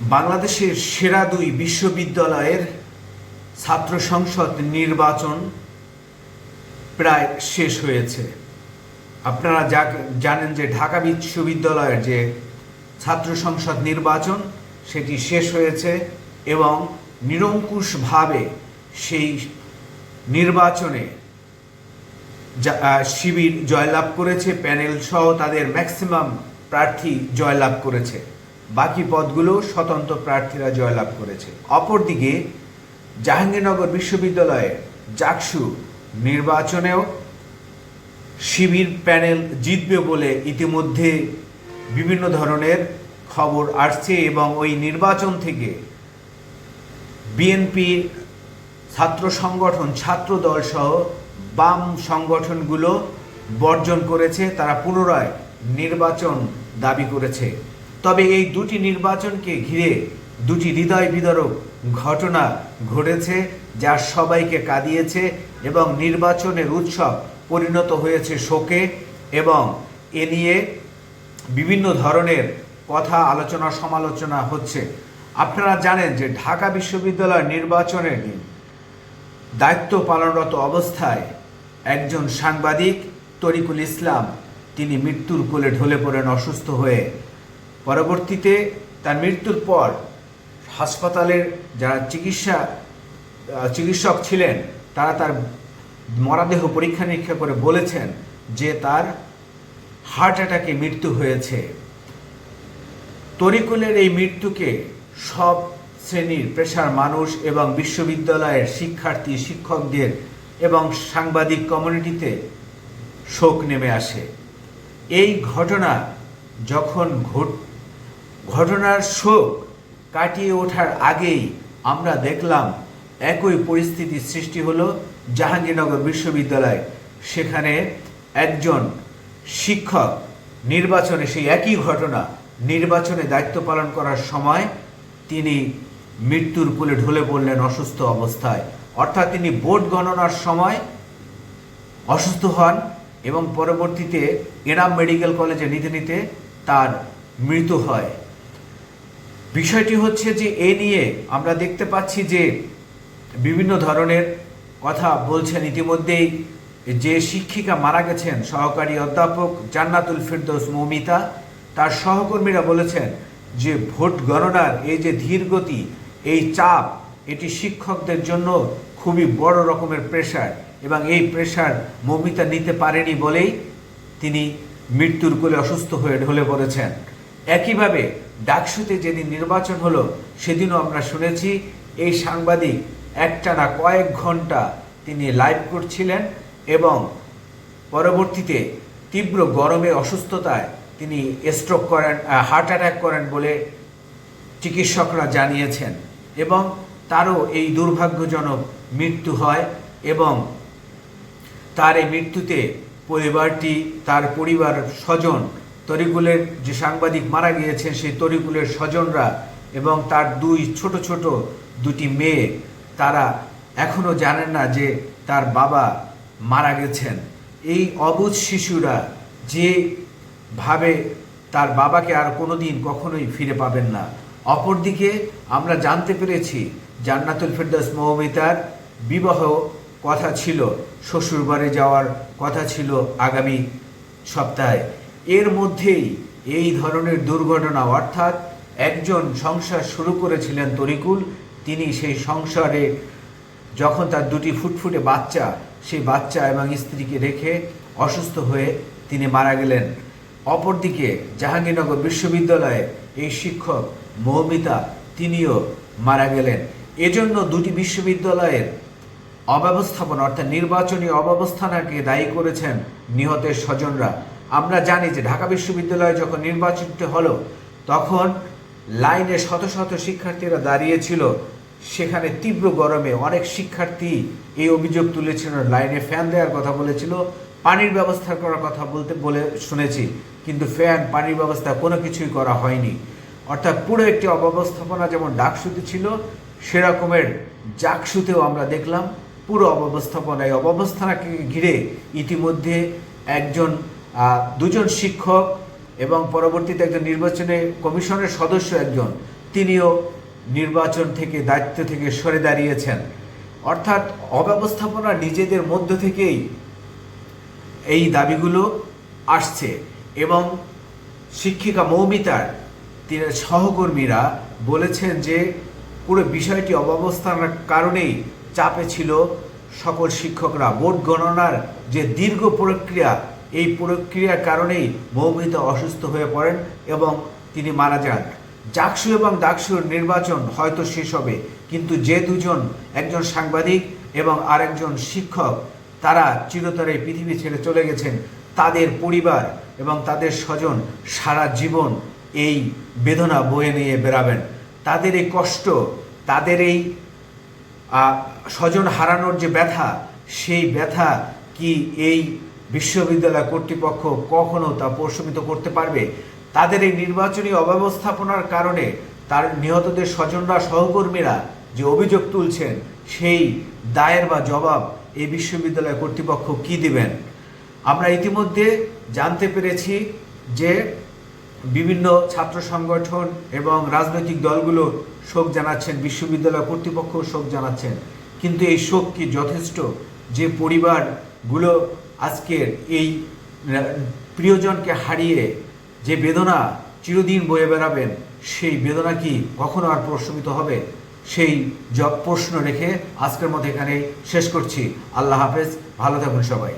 বাংলাদেশের সেরা দুই বিশ্ববিদ্যালয়ের ছাত্র সংসদ নির্বাচন প্রায় শেষ হয়েছে। আপনারা যা জানেন যে ঢাকা বিশ্ববিদ্যালয়ের যে ছাত্র সংসদ নির্বাচন, সেটি শেষ হয়েছে এবং নিরঙ্কুশভাবে সেই নির্বাচনে শিবির জয়লাভ করেছে, প্যানেল সহ তাদের ম্যাক্সিমাম প্রার্থী জয়লাভ করেছে। বাকি পদগুলো স্বতন্ত্র প্রার্থীরা জয়লাভ করেছে। অপরদিকে, জাহাঙ্গীরনগর বিশ্ববিদ্যালয়ে জাকসু নির্বাচনেও শিবির প্যানেল জিতবে বলে ইতিমধ্যে বিভিন্ন ধরনের খবর আসছে এবং ওই নির্বাচন থেকে বিএনপি ছাত্র সংগঠন, ছাত্র দল সহ বাম সংগঠনগুলো বর্জন করেছে। তারা পুনরায় নির্বাচন দাবি করেছে। তবে এই দুটি নির্বাচনকে ঘিরে দুটি হৃদয় বিদারক ঘটনা ঘটেছে যা সবাইকে কাঁদিয়েছে এবং নির্বাচনের উৎসব পরিণত হয়েছে শোকে এবং এ নিয়ে বিভিন্ন ধরনের কথা আলোচনা সমালোচনা হচ্ছে। আপনারা জানেন যে ঢাকা বিশ্ববিদ্যালয় নির্বাচনের দিন দায়িত্ব পালনরত অবস্থায় একজন সাংবাদিক তরিকুল ইসলাম, তিনি মৃত্যুর কোলে ঢলে পড়েন অসুস্থ হয়ে। পরবর্তীতে তার মৃত্যুর পর হাসপাতালের যারা চিকিৎসা চিকিৎসক ছিলেন, তারা তার মরাদেহ পরীক্ষা নিরীক্ষা করে বলেছেন যে তার হার্ট অ্যাটাকে মৃত্যু হয়েছে। তরিকুলের এই মৃত্যুকে সব শ্রেণির পেশার মানুষ এবং বিশ্ববিদ্যালয়ের শিক্ষার্থী, শিক্ষকদের এবং সাংবাদিক কমিউনিটিতে শোক নেমে আসে। এই ঘটনা যখন ঘট ঘটনার শোক কাটিয়ে ওঠার আগেই আমরা দেখলাম একই পরিস্থিতির সৃষ্টি হলো জাহাঙ্গীরনগর বিশ্ববিদ্যালয়। সেখানে একজন শিক্ষক নির্বাচনে সেই একই ঘটনা নির্বাচনে দায়িত্ব পালন করার সময় তিনি মৃত্যুর কোলে ঢলে পড়লেন অসুস্থ অবস্থায়। অর্থাৎ তিনি ভোট গণনার সময় অসুস্থ হন এবং পরবর্তীতে এনাম মেডিকেল কলেজে নিতে নিতে তার মৃত্যু হয়। বিষয়টি হচ্ছে যে এ নিয়ে আমরা দেখতে পাচ্ছি যে বিভিন্ন ধরনের কথা বলছেন ইতিমধ্যেই যে শিক্ষিকা মারা গেছেন, সহকারী অধ্যাপক জান্নাতুল ফিরদৌস মৌমিতা। তার সহকর্মীরা বলেছেন যে ভোট গণনার এই যে ধীরগতি, এই চাপ, এটি শিক্ষকদের জন্য খুবই বড় রকমের প্রেশার এবং এই প্রেশার মৌমিতা নিতে পারেনি বলেই তিনি মৃত্যুর কোলে অসুস্থ হয়ে ঢলে পড়েছেন। একইভাবে ডাকসুতে যেদিন নির্বাচন হলো, সেদিনও আমরা শুনেছি এই সাংবাদিক একটানা কয়েক ঘণ্টা তিনি লাইভ করছিলেন এবং পরবর্তীতে তীব্র গরমে, অসুস্থতায় তিনি স্ট্রোক করেন হার্ট অ্যাটাক করেন বলে চিকিৎসকরা জানিয়েছেন এবং তারও এই দুর্ভাগ্যজনক মৃত্যু হয় এবং তার এই মৃত্যুতে পরিবারটি, তার পরিবার স্বজন তরিকুলের যে সাংবাদিক মারা গিয়েছেন, সেই তরিকুলের স্বজনরা এবং তার দুই ছোট ছোট দুটি মেয়ে, তারা এখনও জানেন না যে তার বাবা মারা গেছেন। এই অবুঝ শিশুরা যে ভাবে তার বাবাকে আর কোনোদিন কখনোই ফিরে পাবেন না। অপরদিকে আমরা জানতে পেরেছি, জান্নাতুল ফেরদাস মহমিতার বিবাহ কথা ছিল, শ্বশুরবাড়ি যাওয়ার কথা ছিল আগামী সপ্তাহে। এর মধ্যেই এই ধরনের দুর্ঘটনা, অর্থাৎ একজন সংসার শুরু করেছিলেন তরিকুল, তিনি সেই সংসারে যখন তার দুটি ফুটফুটে বাচ্চা, সেই বাচ্চা এবং স্ত্রীকে রেখে অসুস্থ হয়ে তিনি মারা গেলেন। অপরদিকে জাহাঙ্গীরনগর বিশ্ববিদ্যালয়ে এই শিক্ষক মৌমিতা, তিনিও মারা গেলেন। এজন্য দুটি বিশ্ববিদ্যালয়ের অব্যবস্থাপনা, অর্থাৎ নির্বাচনী অব্যবস্থানাকে দায়ী করেছেন নিহতের স্বজনরা। আমরা জানি যে ঢাকা বিশ্ববিদ্যালয়ে যখন নির্বাচিত হলো, তখন লাইনে শত শত শিক্ষার্থীরা দাঁড়িয়েছিল। সেখানে তীব্র গরমে অনেক শিক্ষার্থী এই অভিযোগ তুলেছিল, লাইনে ফ্যান দেওয়ার কথা বলেছিল, পানির ব্যবস্থা করার কথা বলতে, বলে শুনেছি, কিন্তু ফ্যান, পানির ব্যবস্থা কোনো কিছুই করা হয়নি। অর্থাৎ পুরো একটি অব্যবস্থাপনা যেমন ডাকসুতে ছিল, সেরকমের জাকসুতেও আমরা দেখলাম, পুরো অব্যবস্থাপনা এই অব্যবস্থানাকে ঘিরে ইতিমধ্যে একজন দুজন শিক্ষক এবং পরবর্তীতে একজন নির্বাচনে কমিশনের সদস্য একজন, তিনিও নির্বাচন থেকে দায়িত্ব থেকে সরে দাঁড়িয়েছেন। অর্থাৎ অব্যবস্থাপনা নিজেদের মধ্য থেকেই এই দাবিগুলো আসছে এবং শিক্ষিকা মৌমিতার, তিনি সহকর্মীরা বলেছেন যে পুরো বিষয়টি অব্যবস্থার কারণেই চাপে ছিল সকল শিক্ষকরা। ভোট গণনার যে দীর্ঘ প্রক্রিয়া এই প্রক্রিয়ার কারণেই মৌমিতা অসুস্থ হয়ে পড়েন এবং তিনি মারা যান। জাকসু এবং ডাকসুর নির্বাচন হয়তো শেষ হবে, কিন্তু যে দুজন, একজন সাংবাদিক এবং আরেকজন শিক্ষক, তারা চিরতরে পৃথিবী ছেড়ে চলে গেছেন। তাদের পরিবার এবং তাদের স্বজন সারা জীবন এই বেদনা বয়ে নিয়ে বেরাবেন তাদের এই কষ্ট, তাদের এই স্বজন হারানোর যে ব্যথা, সেই ব্যথা কি এই বিশ্ববিদ্যালয় কর্তৃপক্ষ কখনো তা প্রশমিত করতে পারবে? তাদের এই নির্বাচনী অব্যবস্থাপনার কারণে তার নিহতদের স্বজনরা, সহকর্মীরা যে অভিযোগ তুলছেন, সেই দায়ের বা জবাব এই বিশ্ববিদ্যালয় কর্তৃপক্ষ কি দিবেন? আমরা ইতিমধ্যে জানতে পেরেছি যে বিভিন্ন ছাত্র সংগঠন এবং রাজনৈতিক দলগুলো শোক জানাচ্ছেন, বিশ্ববিদ্যালয় কর্তৃপক্ষ শোক জানাচ্ছেন। কিন্তু এই শোক কি যথেষ্ট? যে পরিবারগুলো আজকের এই প্রিয়জনকে হারিয়ে যে বেদনা চিরদিন বয়ে বেড়াবেন, সেই বেদনা কি কখনো আর প্রশমিত হবে? সেই প্রশ্ন রেখে আজকের মধ্যে এখানে শেষ করছি। আল্লাহ হাফেজ, ভালো থাকুন সবাই।